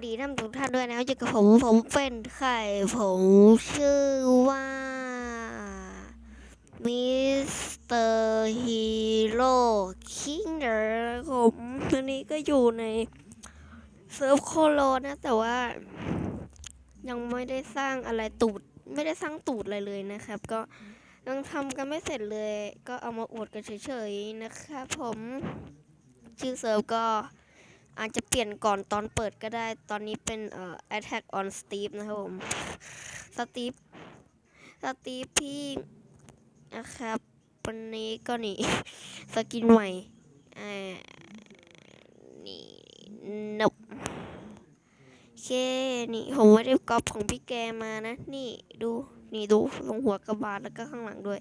วัสดีท่านทุกท่านด้วยนะอยู่กับผมผมเป็นไข่ผมชื่อว่ามิสเตอร์ฮีโร่คิงเดอร์ผมตอนนี้ก็อยู่ในเซิร์ฟโคโลนะ แต่ว่า ยังไม่ได้สร้างอะไรตูด ไม่ได้สร้างตูดอะไรเลยนะครับ ก็ยังทำกันไม่เสร็จเลย ก็เอามาอวดกันเฉยๆนะครับผมชื่อเซิร์ฟก็ อาจจะเปลี่ยนก่อนตอนเปิดก็ได้ ตอนนี้เป็นเอ่อ Attack on Steve นะครับผมสตีฟสตีฟพี่นะครับ วันนี้ก็นี่ สกินใหม่อ่านี่นบโอเค นี่ผมไม่ได้ก๊อปของพี่แกมานะ นี่ดูนี่ดูลงหัวกระบาลแล้วก็ข้างหลังด้วย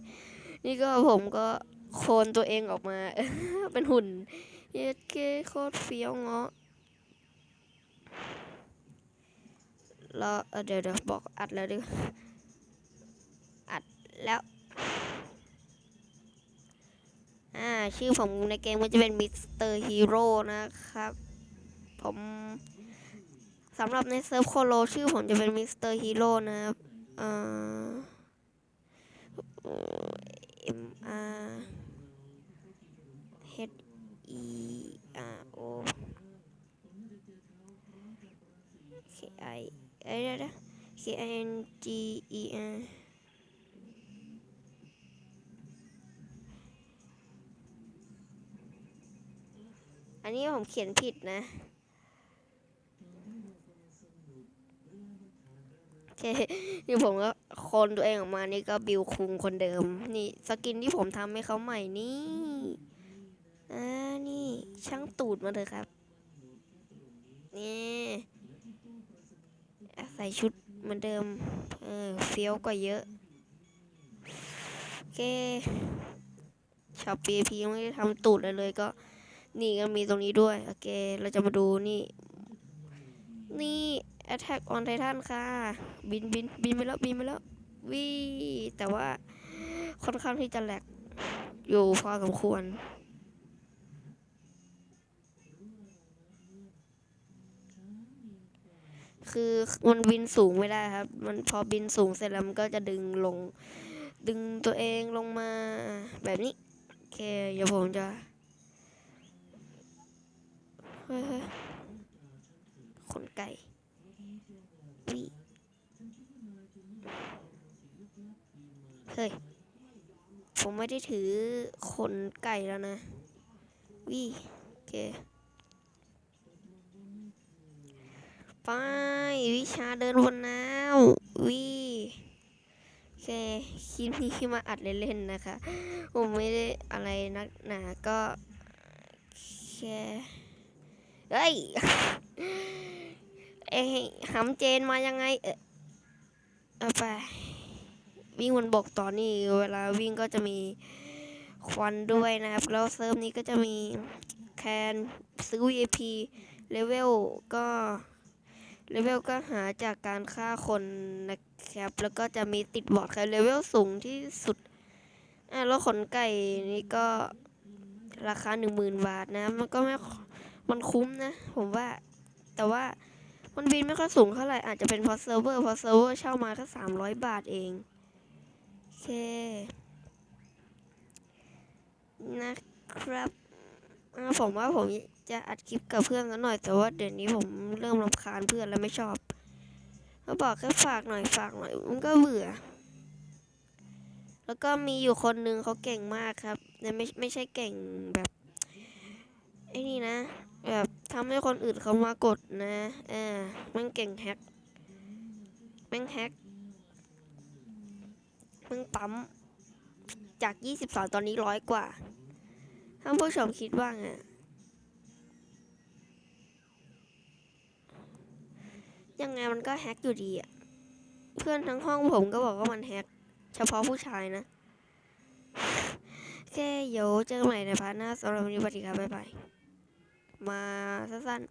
นี่ก็ผมก็โคลนตัวเองออกมา เป็นหุ่นเย็ดเก้โคตรเฟี้ยวเงาะ แล้วเอ่อเดี๋ยวเดี๋ยวบอกอัดแล้วดิอัดแล้วอ่าชื่อผมในเกมก็จะเป็นมิสเตอร์ฮีโร่นะครับ ผมสำหรับในเซิร์ฟโคโลชื่อผมจะเป็นมิสเตอร์ฮีโร่นะครับเอ่อ M R H E R O K I เอ้ยเดี๋ยวเดี๋ยว K I N G E R อันนี้ผมเขียนผิดนะ โอเค นี่ผมก็คนตัวเองออกมา นี่ก็บิวคุงคนเดิม นี่สกินที่ผมทำให้เขาใหม่นี่ อ่า นี่ช่างตูดมาเถอะครับ นี่ ใส่ชุดเหมือนเดิม เออเฟี้ยวกว่าเยอะ โอเคช็อปปีพีไม่ได้ทำตูดเลยเลยก็ นี่ก็มีตรงนี้ด้วย โอเค เราจะมาดูนี่ นี่ Attack on Titan ค่ะ บินบินบินไปแล้ว บินไปแล้ววิแต่ว่าค่อนข้างที่จะแหลกอยู่พอสมควร คือมันบินสูงไม่ได้ครับ มันพอบินสูงเสร็จแล้วมันก็จะดึงลง ดึงตัวเองลงมาแบบนี้โอเคเดี๋ยวผมจะเฮ้ยเฮ้ยขนไก่วิเฮ้ย ผมไม่ได้ถือขนไก่แล้วนะวิโอเค ไปวิชาเดินบนน้ำวิโอเคคลิปนี้มาอัดเล่นๆนะคะ ผมไม่ได้อะไรนักหนาก็แค่เฮ้ยเอ้ยหำเจนมายังไง เออเอาไป วิ่งบนบกต่อนี่เวลาวิ่งก็จะมีควันด้วยนะครับ แล้วเซิร์ฟนี้ก็จะมีแคนซื้อ VIP เลเวลก็ เลเวลก็หาจากการฆ่าคนนะครับ แล้วก็จะมีติดบอร์ดครเลเวลสูงที่สุด อะแล้วขนไก่นี่ก็ราคาหนึ่งหมื่นบาทนะ มันก็ไม่ มันคุ้มนะ ผมว่า แต่ว่ามันบินไม่ค่อยสูงเท่าไหร่ อาจจะเป็นพราะเซิร์ฟเวอร์พราะเซิร์ฟเวอร์เช่ามาแค่สามร้อยบาทเอง โอเค นะครับ ผมว่าผมจะอัดคลิปกับเพื่อนกันหน่อย แต่ว่าเดี๋ยวนี้ผมเริ่มรำคาญเพื่อนแล้วไม่ชอบเขาบอกแค่ฝากหน่อยฝากหน่อย มันก็เบื่อ แล้วก็มีอยู่คนนึงเขาเก่งมากครับแต่ไม่ไม่ใช่เก่งแบบไอ้นี่นะ แบบทำให้คนอื่นเขามากดนะออแมันเก่งแฮกแม่งแฮกแม่งปั๊มจาก22ตอนนี้ร้อยกว่า ท่านผู้ชมคิดว่าไงยังไงมันก็แฮกอยู่ดีอะเพื่อนทั้งห้องผมก็บอกว่ามันแฮกเฉพาะผู้ชายนะ แค่เดี๋ยวเจอกันใหม่ในพาร์ทหน้าสำหรับวันนี้สวัสดีครับบ๊ายบาย มาสั้นๆ